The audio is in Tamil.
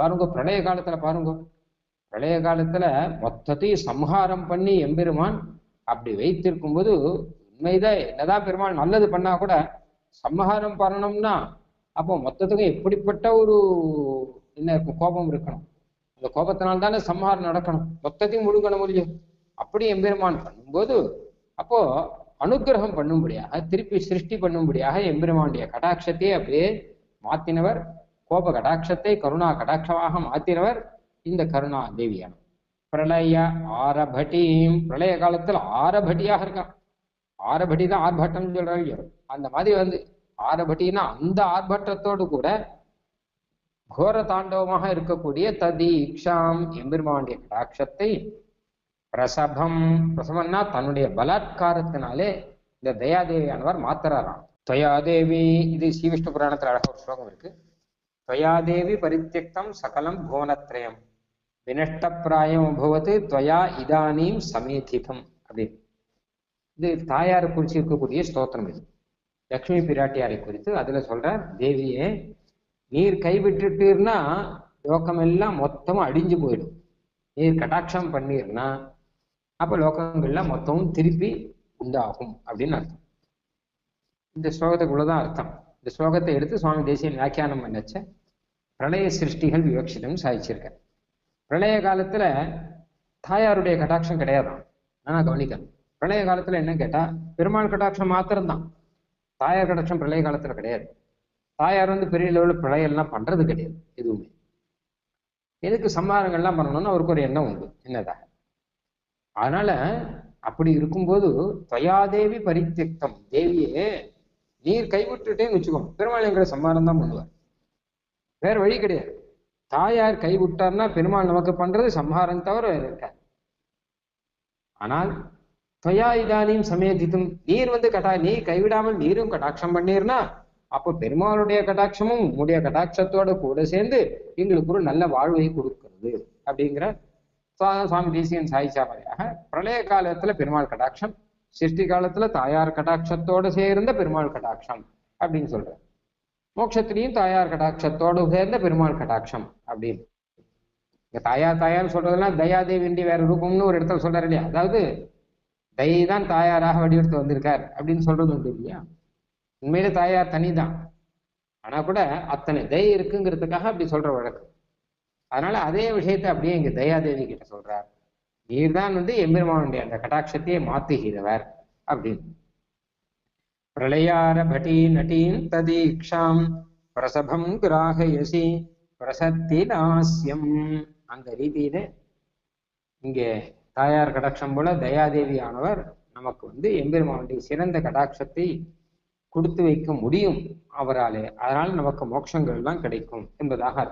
பாருங்க பிரளய காலத்துல பாருங்க. பிரளய காலத்துல மொத்தத்தையும் சம்ஹாரம் பண்ணி எம்பெருமான் அப்படி வைத்திருக்கும் போது உண்மைதான் என்னதான் பெருமாள் நல்லது பண்ணா கூட சம்ஹாரம் பண்ணணும்னா அப்போ மொத்தத்துக்கும் எப்படிப்பட்ட ஒரு என்ன இருக்கும் கோபம் இருக்கணும். அந்த கோபத்தினால தானே சம்ஹாரம் நடக்கணும். மொத்தத்தையும் முழுகணும் முடியும் அப்படி எம்பெருமான் பண்ணும்போது அப்போ அனுக்கிரகம் பண்ணும்படியாக திருப்பி சிருஷ்டி பண்ணும்படியாக எம்பெருமானுடைய கடாட்சத்தையே அப்படியே மாத்தினவர். கோப கடாட்சத்தை கருணா கடாட்சமாக மாத்தினவர் இந்த கருணா தேவியான பிரளய ஆரபட்டியும் பிரளய காலத்துல ஆரபட்டியாக இருக்கான். ஆரபட்டி தான் ஆர்ப்பாட்டம் சொல்றாங்க அந்த மாதிரி வந்து ஆரபட்டினா அந்த ஆர்ப்பாட்டத்தோடு கூட கோர தாண்டவமாக இருக்கக்கூடிய ததீக்ஷாம் எம்பெருமானுடைய கடாட்சத்தை பிரசபம் பிரசவம்னா தன்னுடைய பலாத்காரத்தினாலே இந்த தயாதேவியானவர் மாத்துறாராம். தயாதேவி இது ஸ்ரீவிஷ்ணு புராணத்துல அழகாக ஒரு ஸ்லோகம் இருக்கு. தயாதேவி பரித்தியக்தம் சகலம் புவனத்ரயம். வினஷ்டப்பிராயம் அபவத்து துவயா இதானீம் சமீதிபம் அப்படின்னு இது தாயார் குறிச்சு இருக்கக்கூடிய ஸ்தோத்திரம் இது. லக்ஷ்மி பிராட்டியாரை குறித்து அதுல சொல்றார் தேவியே நீர் கைவிட்டுட்டீர்னா லோகமெல்லாம் மொத்தமும் அழிஞ்சு போயிடும். நீர் கட்டாட்சம் பண்ணீர்னா அப்ப லோகங்கள்லாம் மொத்தமும் திருப்பி உண்டாகும். அப்படின்னு அர்த்தம். இந்த ஸ்லோகத்துக்குள்ளதான் அர்த்தம். இந்த ஸ்லோகத்தை எடுத்து சுவாமி தேசியன் வியாக்கியானம் பண்ணச்ச. பிரளய சிருஷ்டிகள் விவக்ஷிதம் சாதிச்சிருக்கேன். பிரளய காலத்துல தாயாருடைய கட்டாட்சம் கிடையாதான். ஆனா கவனிக்கணும் பிரளய காலத்துல என்ன கேட்டா பெருமாள் கட்டாட்சம் மாத்திரம்தான். தாயார் கட்டாட்சம் பிரளய காலத்துல கிடையாது. தாயார் வந்து பெரிய லெவலில் பிரளயம்லாம் பண்றது கிடையாது எதுவுமே. எதுக்கு சம்மாரங்கள்லாம் பண்ணணும்னு அவருக்கு ஒரு எண்ணம் உண்டு என்னதாக. அதனால அப்படி இருக்கும்போது தயாதேவி பரித்தியக்தம் தேவியே நீர் கைவிட்டுட்டேன்னு வச்சுக்கோங்க பெருமாள் எங்களை சம்மாரம் தான் பண்ணுவார். வேற வழி கிடையாது. தாயார் கைவிட்டார்னா பெருமாள் நமக்கு பண்றது சம்ஹாரம் தவிர வேற இருக்காது ஆனால் தொயா இதானியும் சமயதித்தும் நீர் வந்து கட்டா நீ கைவிடாமல் நீரும் கட்டாட்சம் பண்ணீர்னா அப்போ பெருமாளுடைய கட்டாட்சமும் உங்களுடைய கட்டாட்சத்தோட கூட சேர்ந்து எங்களுக்கு ஒரு நல்ல வாழ்வை கொடுக்கிறது அப்படிங்கிற சுவாமி தேசியன் சாயிச்சா மாதிரியாக பிரளய காலத்துல பெருமாள் கடாட்சம் சிருஷ்டி காலத்துல தாயார் கடாட்சத்தோட சேர்ந்த பெருமாள் கடாட்சம் அப்படின்னு சொல்ற மோட்சத்திலையும் தாயார் கடாட்சத்தோடு சேர்ந்த பெருமாள் கடாட்சம் அப்படின்னு. இங்க தாயார் தாயார் சொல்றதெல்லாம் தயாதேவின்றி வேற ரூபம்னு ஒரு இடத்துல சொல்றாரு இல்லையா? அதாவது தயை தான் தாயாராக வடிவெடுத்து வந்திருக்கார் அப்படின்னு சொல்றது உண்டு இல்லையா? உண்மையிலே தாயார் தனிதான். ஆனா கூட அத்தனை தயை இருக்குங்கிறதுக்காக அப்படி சொல்ற வழக்கு. அதனால அதே விஷயத்தை அப்படியே இங்க தயாதேவி கிட்ட சொல்றார். நீர்தான் வந்து எம்பெருமானுடைய அந்த கடாட்சத்தையே மாத்துகிறவர் அப்படின்னு. பிரளயாரபட்டி நடீம் ததீக்ஷாம் பிரசபம் கிராகயசி பிரசத்தி நாசியம் அந்த ரீதியில இங்கே தாயார் கடாட்சம் போல தயாதேவியானவர் நமக்கு வந்து எம்பெருமானுடைய சிறந்த கடாட்சத்தை கொடுத்து வைக்க முடியும் அவராலே. அதனால் நமக்கு மோட்சங்கள் எல்லாம் கிடைக்கும் என்பதாக